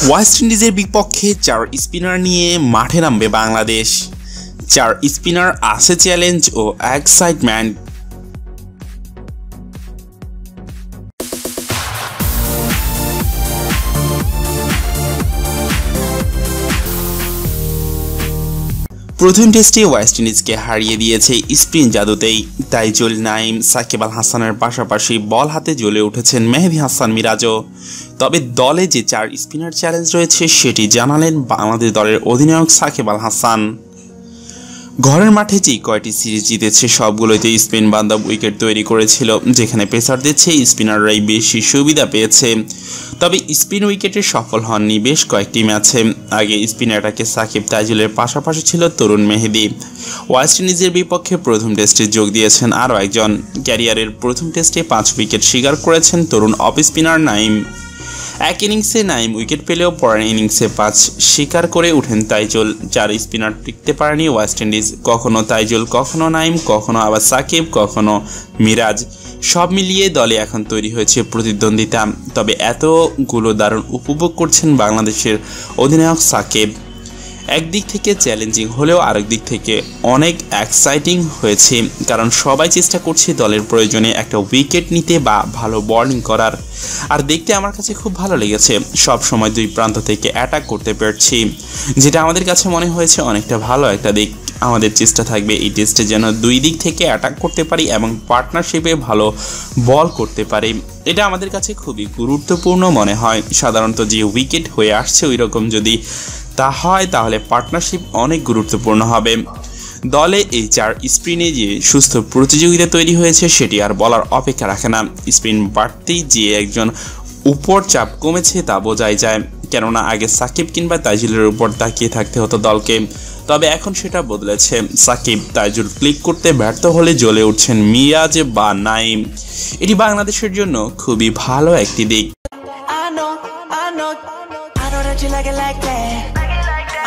West ইন্ডিজের বিপক্ষে চার স্পিনার নিয়ে মাঠে নামবে বাংলাদেশ। চার স্পিনার আছে চ্যালেঞ্জ ও এক্সাইটমেন্ট প্রথম টেস্টে ওয়েস্ট ইন্ডিজকে হারিয়ে দিয়েছে স্পিন জাদুতেই। তাইজুল নাইম সাকিব আল হাসানের পাশাপাশি বল হাতে জ্বলে উঠেছেন মেহেদি হাসান মিরাজও। তবে দলে যে চার স্পিনার চ্যালেঞ্জ রয়েছে, সেটি জানালেন বাংলাদেশ দলের অধিনায়ক সাকিব আল হাসান। ঘরের মাঠে যে কয়টি সিরিজ জিতেছে, সবগুলোতে স্পিন বান্ধব উইকেট তৈরি করেছিল, যেখানে পেসার দিচ্ছে স্পিনাররাই বেশি সুবিধা পেয়েছে। তবে স্পিন উইকেটে সফল হননি বেশ কয়েকটি ম্যাচে। আগে স্পিন অ্যাটাকে সাকিব তাইজুলের পাশাপাশি ছিল তরুণ মেহেদি। ওয়েস্ট ইন্ডিজের বিপক্ষে প্রথম টেস্টে যোগ দিয়েছেন আরও একজন। ক্যারিয়ারের প্রথম টেস্টে পাঁচ উইকেট শিকার করেছেন তরুণ অফ স্পিনার নাইম। এক ইনিংসে নাইম উইকেট পেলেও পরের ইনিংসে পাঁচ শিকার করে উঠেন তাইজুল চার স্পিনার টিকতে পারেনি ওয়েস্ট ইন্ডিজ। কখনো তাইজুল, কখনো নাইম, কখনো আবার সাকিব, কখনো মিরাজ। সব মিলিয়ে দলে এখন তৈরি হয়েছে প্রতিদ্বন্দ্বিতা। তবে এতগুলো দারুণ উপভোগ করছেন বাংলাদেশের অধিনায়ক সাকিব। একদিক থেকে চ্যালেঞ্জিং হলেও আরেক দিক থেকে অনেক এক্সাইটিং হয়েছে, কারণ সবাই চেষ্টা করছে দলের প্রয়োজনে একটা উইকেট নিতে বা ভালো বোলিং করার। আর দেখতে আমার কাছে খুব ভালো লেগেছে, সব সময় দুই প্রান্ত থেকে অ্যাটাক করতে পারছি, যেটা আমাদের কাছে মনে হয়েছে অনেকটা ভালো একটা দিক। আমাদের চেষ্টা থাকবে এই টেস্টে যেন দুই দিক থেকে অ্যাটাক করতে পারি এবং পার্টনারশিপে ভালো বল করতে পারি। এটা আমাদের কাছে খুবই গুরুত্বপূর্ণ মনে হয়। সাধারণত যে উইকেট হয়ে আসছে ওই রকম যদি তা হয় তাহলে পার্টনারশিপ অনেক গুরুত্বপূর্ণ হবে। দলে এই চার স্পিনে যে সুস্থ প্রতিযোগিতা তৈরি হয়েছে সেটি আর বলার অপেক্ষা রাখে না। স্পিন বাড়তেই যে একজন উপর চাপ কমেছে তা বোঝাই যায়। কেননা আগে সাকিব কিংবা তাইজুলের উপর তাকিয়ে থাকতে হতো দলকে। তবে এখন সেটা বদলেছে। সাকিব তাইজুল ক্লিক করতে ব্যর্থ হলে জ্বলে উঠছেন মিরাজ বা নাইম। এটি বাংলাদেশের জন্য খুবই ভালো একটি দিক।